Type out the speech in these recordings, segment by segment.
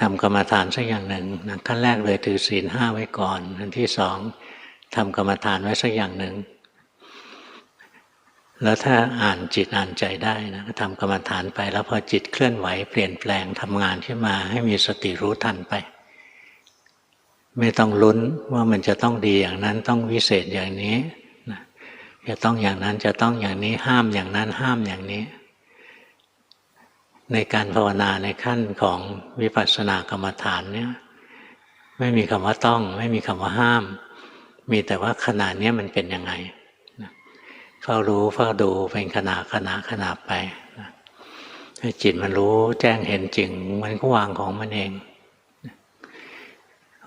ทำกรรมฐานสักอย่างหนึ่งนะขั้นแรกเลยถือศีลห้าไว้ก่อนอันที่สองทำกรรมฐานไว้สักอย่างหนึ่งแล้วถ้าอ่านจิตอ่านใจได้นะก็ทำกรรมฐานไป แล้วพอจิตเคลื่อนไหวเปลี่ยนแปลงทำงานขึ้นมา ให้มีสติรู้ทันไป ไม่ต้องลุ้นว่ามันจะต้องดีอย่างนั้นต้องวิเศษอย่างนี้จะต้องอย่างนั้นจะต้องอย่างนี้ห้ามอย่างนั้นห้ามอย่างนี้ ในการภาวนาในขั้นของวิปัสสนากรรมฐานเนี่ยไม่มีคำว่าต้อง ไม่มีคำว่าห้าม มีแต่ว่าขณะนี้มันเป็นยังไงเฝ้ารู้เฝ้าดูเป็นขณะขณะขณะไปจิตมันรู้แจ้งเห็นจริง มันก็วางของมันเอง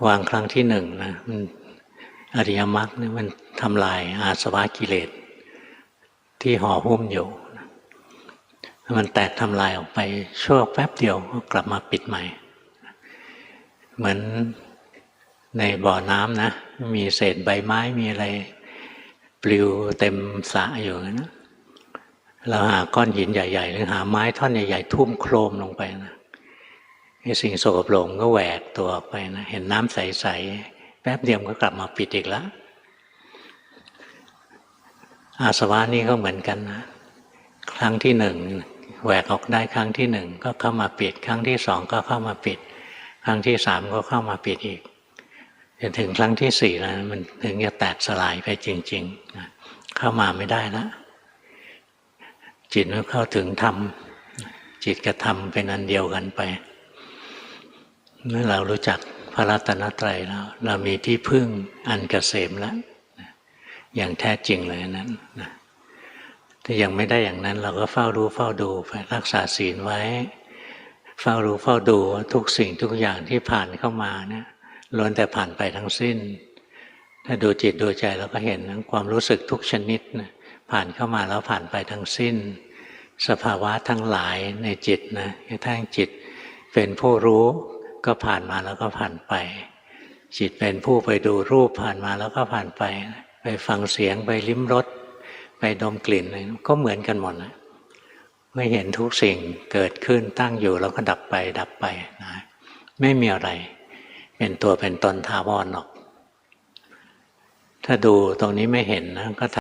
วางครั้งที่หนึ่งนะมันอริยมรรคเนี่ยมันทำลายอาสวะกิเลสที่ห่อหุ้มอยู่ มันแตกทำลายออกไปชั่วแป๊บเดียวก็กลับมาปิดใหม่ เหมือนในบ่อน้ำนะ มีเศษใบไม้มีอะไร ปลิวเต็มสระอยู่นะเราหาก้อนหินใหญ่ๆ หรือหาไม้ท่อนใหญ่ๆ ทุ่มโครมลงไปนะไอ้สิ่งโสกปรกก็แหวกตัวออกไปนะเห็นน้ำใสๆแป๊บเดียวก็กลับมาปิดอีกแล้วอาสวะนี่ก็เหมือนกันนะ รั้งที่หนึ่งแหวกออกได้ครั้งที่หนึ่งก็เข้ามาปิด ครั้งที่สองก็เข้ามาปิด ครั้งที่สามก็เข้ามาปิดอีกจนถึงครั้งที่สี่แล้วมันถึงจะแตกสลายไปจริงๆเข้ามาไม่ได้แล้วจิตมันเข้าถึงธรรมจิตกับธรรมเป็นอันเดียวกันไปเมื่อเรารู้จักพระรัตนตรัยแล้วเรามีที่พึ่งอันกเกษมแล้วอย่างแท้จริงเลยนั้นนะ ถ้ายังไม่ได้อย่างนั้น เราก็เฝ้ารู้เฝ้าดูไปรักษาศีลไว้ เฝ้ารู้เฝ้าดูทุกสิ่งทุกอย่างที่ผ่านเข้ามาเนี่ยล้วนแต่ผ่านไปทั้งสิ้น ถ้าดูจิตดูใจเราก็เห็นความรู้สึกทุกชนิดนะผ่านเข้ามาแล้วผ่านไปทั้งสิ้น สภาวะทั้งหลายในจิตนะทั้งจิตเป็นผู้รู้ก็ผ่านมาแล้วก็ผ่านไป จิตเป็นผู้ไปดูรูปผ่านมาแล้วก็ผ่านไป ไปฟังเสียงไปลิ้มรส ไปดมกลิ่นอะไรก็เหมือนกันหมดนะไม่เห็นทุกสิ่งเกิดขึ้นตั้งอยู่แล้วก็ดับไปดับไปนะไม่มีอะไร เป็นตัวเป็นตนทาวรหรอก ถ้าดูตรงนี้ไม่เห็นนะก็